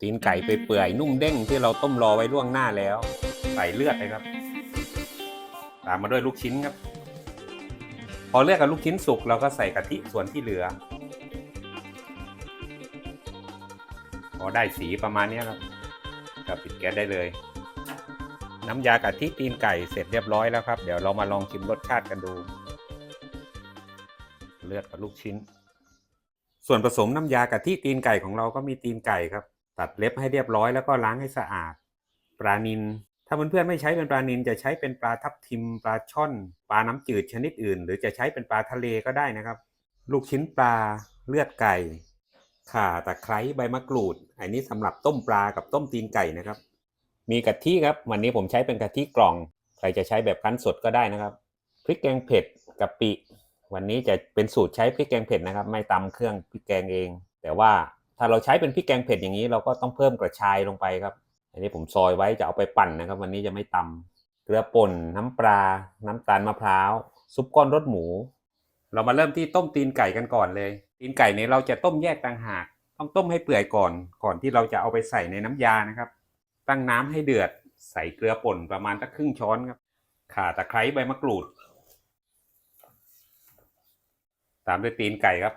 ตีนไก่ไปเปื่อยๆนุ่มเด้งที่เราต้มรอไว้ล่วงหน้าแล้ว ใส่เลือดเลยครับ ตามมาด้วยลูกชิ้นครับ พอเลือดกับลูกชิ้นสุกเราก็ใส่กะทิส่วนที่เหลือ พอได้สีประมาณนี้ครับก็ปิดแก๊สได้เลย น้ำยากะทิตีนไก่เสร็จเรียบร้อยแล้วครับ เดี๋ยวเรามาลองชิมรสชาติกันดู เลือดกับลูกชิ้น ส่วนผสมน้ำยากะทิตีนไก่ของเราก็มีตีนไก่ครับ ตัดเล็บให้เรียบร้อยแล้วก็ล้างให้สะอาด ปลานิลถ้าเพื่อนๆไม่ใช้เป็นปลานิลจะใช้เป็นปลาทับทิม ปลาช่อน ปลาน้ำจืดชนิดอื่น หรือจะใช้เป็นปลาทะเลก็ได้นะครับ ลูกชิ้นปลาเลือดไก่ข่าตะไคร้ใบมะกรูด อันนี้สำหรับต้มปลากับต้มตีนไก่นะครับ มีกะทิครับ วันนี้ผมใช้เป็นกะทิกล่อง ใครจะใช้แบบคั้นสดก็ได้นะครับ พริกแกงเผ็ดกะปิ วันนี้จะเป็นสูตรใช้พริกแกงเผ็ดนะครับ ไม่ตำเครื่องพริกแกงเอง แต่ว่า ถ้าเราใช้เป็นพริกแกงเผ็ดอย่างนี้เราก็ต้องเพิ่มกระชายลงไปครับ อันนี้ผมซอยไว้จะเอาไปปั่นนะครับ วันนี้จะไม่ตำเกลือป่นน้ำปลา น้ำตาลมะพร้าว ซุปก้อนรสหมู เรามาเริ่มที่ต้มตีนไก่กันก่อนเลย ตีนไก่เนี่ยเราจะต้มแยกต่างหาก ต้องต้มให้เปื่อยก่อน ก่อนที่เราจะเอาไปใส่ในน้ำยานะครับ ตั้งน้ำให้เดือด ใส่เกลือป่นประมาณสักครึ่งช้อนครับ ข่าตะไคร้ใบมะกรูด ตามด้วยตีนไก่ครับ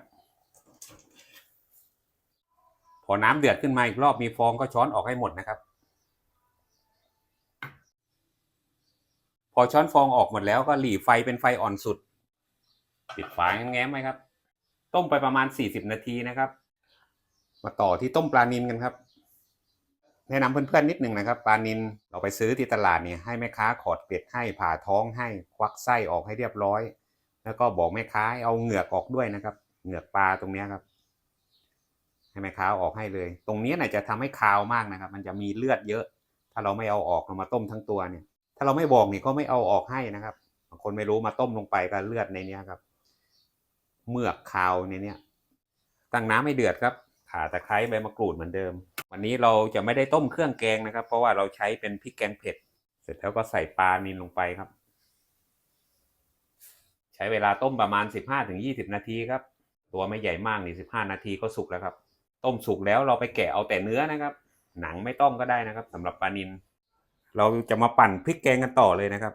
พ อน้ำเดือดขึ้นมาอีกรอบมีฟองก็ช้อนออกให้หมดนะครับ พอช้อนฟองออกหมดแล้วก็หลีไฟเป็นไฟอ่อนสุด ปิดฝาแง้มไว้ครับ ต้มไปประมาณ 40 นาทีนะครับ มาต่อที่ต้มปลานิลกันครับ แนะนำเพื่อนๆนิดหนึ่งนะครับปลานิลเราไปซื้อที่ตลาดเนี่ยให้แม่ค้าขอดเกล็ดให้ผ่าท้องให้ควักไส้ออกให้เรียบร้อย แล้วก็บอกแม่ค้าเอาเหงือกออกด้วยนะครับ เหงือกปลาตรงนี้ครับ ให้แม่ค้าเออกให้เลย ตรงนี้น่ะจะทำให้คาวมากนะครับ มันจะมีเลือดเยอะ ถ้าเราไม่เอาออกเรามาต้มทั้งตัวเนี่ย ถ้าเราไม่บอกนี่ก็ไม่เอาออกให้นะครับบางคนไม่รู้มาต้มลงไปก็เลือดในเนี้ครับเมือกคาวในเนี้ยตั้งน้ำให้เดือดครับข่าตะไคร้ใบมะกรูดเหมือนเดิม วันนี้เราจะไม่ได้ต้มเครื่องแกงนะครับ เพราะว่าเราใช้เป็นพริกแกงเผ็ด เสร็จแล้วก็ใส่ปลานิลลงไปครับ ใช้เวลาต้มประมาณ 15-20 นาทีครับ ตัวไม่ใหญ่มากนี่15 นาทีก็สุกแล้วครับ ต้มสุกแล้วเราไปแกะเอาแต่เนื้อนะครับ หนังไม่ต้องก็ได้นะครับสำหรับปลานิลเราจะมาปั่นพริกแกงกันต่อเลยนะครับ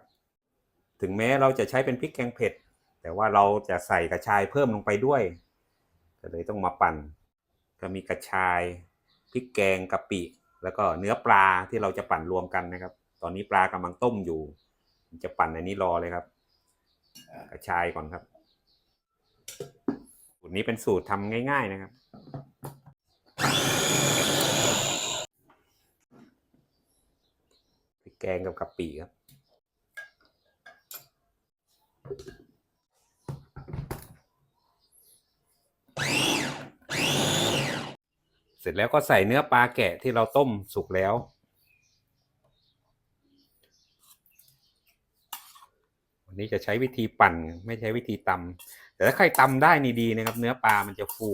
ถึงแม้เราจะใช้เป็นพริกแกงเผ็ด แต่ว่าเราจะใส่กระชายเพิ่มลงไปด้วย ก็เลยต้องมาปั่น ก็มีกระชายพริกแกงกะปิ แล้วก็เนื้อปลาที่เราจะปั่นรวมกันนะครับ ตอนนี้ปลากำลังต้มอยู่ จะปั่นอันนี้รอเลยครับ กระชายก่อนครับสูตรนี้เป็นสูตรทำง่าย ๆนะครับ พริกแกงกับกะปิครับ เสร็จแล้วก็ใส่เนื้อปลาแกะที่เราต้มสุกแล้ววันนี้จะใช้วิธีปั่นไม่ใช้วิธีตำแต่ถ้าใครตำได้นี่ดีนะครับ เนื้อปลามันจะฟู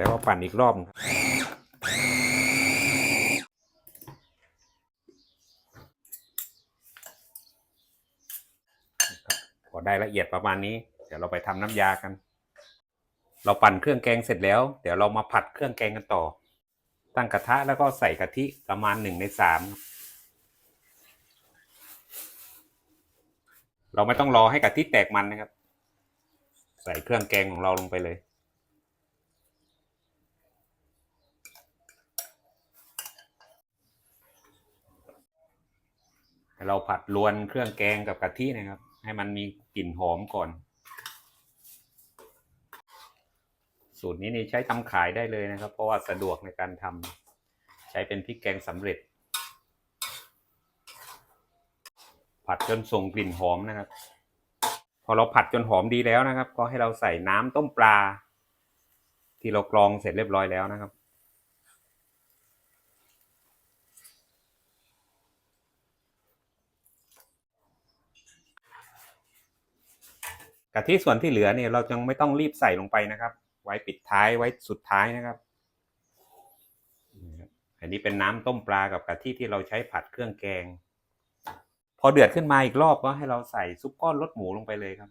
แล้วก็ปั่นอีกรอบครับพอได้ละเอียดประมาณนี้ เดี๋ยวเราไปทำน้ำยากัน เราปั่นเครื่องแกงเสร็จแล้ว เดี๋ยวเรามาผัดเครื่องแกงกันต่อ ตั้งกระทะแล้วก็ใส่กะทิประมาณหนึ่งในสามเราไม่ต้องรอให้กะทิแตกมันนะครับ ใส่เครื่องแกงของเราลงไปเลย เราผัดรวนเครื่องแกงกับกะทินะครับ ให้มันมีกลิ่นหอมก่อน สูตรนี้นี่ใช้ทำขายได้เลยนะครับ เพราะว่าสะดวกในการทำใช้เป็นพริกแกงสำเร็จ ผัดจนส่งกลิ่นหอมนะครับ พอเราผัดจนหอมดีแล้วนะครับ ก็ให้เราใส่น้ำต้มปลา ที่เรากรองเสร็จเรียบร้อยแล้วนะครับ กะทิส่วนที่เหลือเนี่ยเรายังไม่ต้องรีบใส่ลงไปนะครับ ไว้ปิดท้ายไว้สุดท้ายนะครับ อันนี้เป็นน้ำต้มปลากับกะทิที่เราใช้ผัดเครื่องแกง พอเดือดขึ้นมาอีกรอบก็ให้เราใส่ซุปก้อนรสหมูลงไปเลยครับ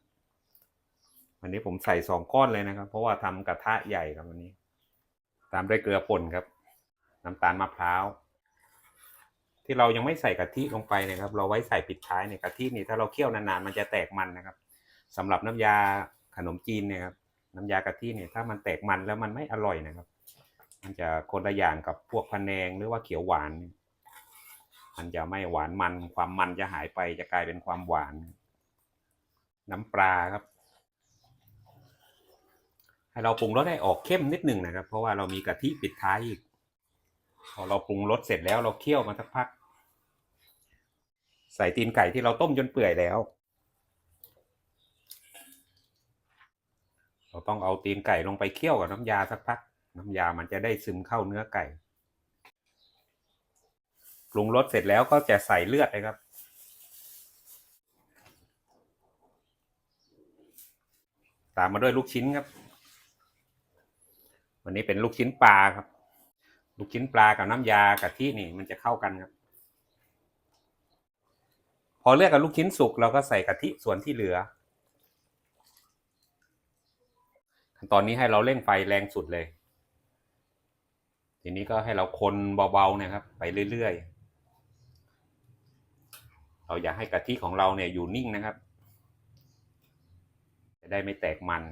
วันนี้ผมใส่สองก้อนเลยนะครับ เพราะว่าทำกระทะใหญ่ครับวันนี้ ตามด้วยเกลือป่นครับ น้ำตาลมะพร้าว ที่เรายังไม่ใส่กะทิลงไปนะครับ เราไว้ใส่ปิดท้ายในยกะทินี่ถ้าเราเคี่ยวนานๆมันจะแตกมันนะครับ สำหรับน้ำยาขนมจีนเนี่ยครับน้ำยากะทิเนี่ยถ้ามันแตกมันแล้วมันไม่อร่อยนะครับ มันจะคนละอย่างกับพวกพะแนงหรือว่าเขียวหวาน มันจะไม่หวานมันความมันจะหายไปจะกลายเป็นความหวาน น้ำปลาครับ ให้เราปรุงรสให้ออกเข้มนิดหนึ่งนะครับ เพราะว่าเรามีกะทิปิดท้ายอีกพอเราปรุงรสเสร็จแล้วเราเคี่ยวมาสักพัก ใส่ตีนไก่ที่เราต้มจนเปื่อยแล้ว เราต้องเอาตีนไก่ลงไปเคี่ยวกับน้ำยาสักพัก น้ำยามันจะได้ซึมเข้าเนื้อไก่ปรุงรสเสร็จแล้วก็จะใส่เลือดเลยครับ ตามมาด้วยลูกชิ้นครับ วันนี้เป็นลูกชิ้นปลาครับ ลูกชิ้นปลากับน้ำยากะทินี่มันจะเข้ากันครับ พอเลือกกับลูกชิ้นสุกเราก็ใส่กะทิส่วนที่เหลือ ขั้น ตอนนี้ให้เราเร่งไฟแรงสุดเลย ทีนี้ก็ให้เราคนเบาๆนะครับ ไปเรื่อยๆ เราอยากให้กะทิของเราเนี่ยอยู่นิ่งนะครับ จะได้ไม่แตกมัน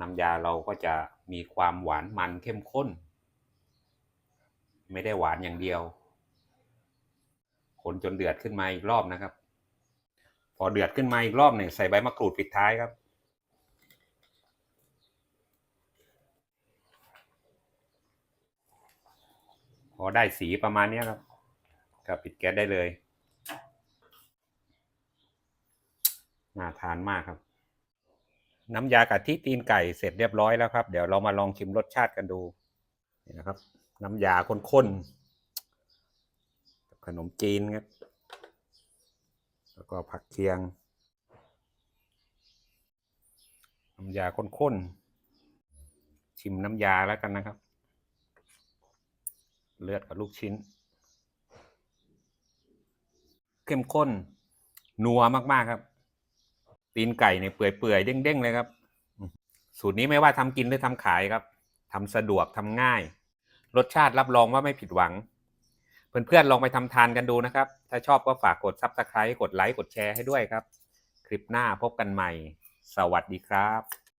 น้ำยาเราก็จะมีความหวานมันเข้มข้น ไม่ได้หวานอย่างเดียว คนจนเดือดขึ้นมาอีกรอบนะครับ พอเดือดขึ้นมาอีกรอบหนึ่งใส่ใบมะกรูดปิดท้ายครับ พอได้สีประมาณนี้ครับก็ปิดแก๊สได้เลย น่าทานมากครับ น้ำยากะทิตีนไก่เสร็จเรียบร้อยแล้วครับ เดี๋ยวเรามาลองชิมรสชาติกันดูนี่นะครับ น้ำยาข้นๆขนมจีนครับ แล้วก็ผักเคียง น้ำยาข้นๆชิมน้ำยาแล้วกันนะครับ เลือดกับลูกชิ้น เข้มข้น นัวมากๆครับ ตีนไก่เนี่ยเปื่อยๆเด้งๆเลยครับ สูตรนี้ไม่ว่าทำกินหรือทำขายครับทำสะดวกทำง่าย รสชาติรับรองว่าไม่ผิดหวัง เพื่อนๆลองไปทำทานกันดูนะครับ ถ้าชอบก็ฝากกด Subscribe กดไลค์กดแชร์ให้ด้วยครับ คลิปหน้าพบกันใหม่ สวัสดีครับ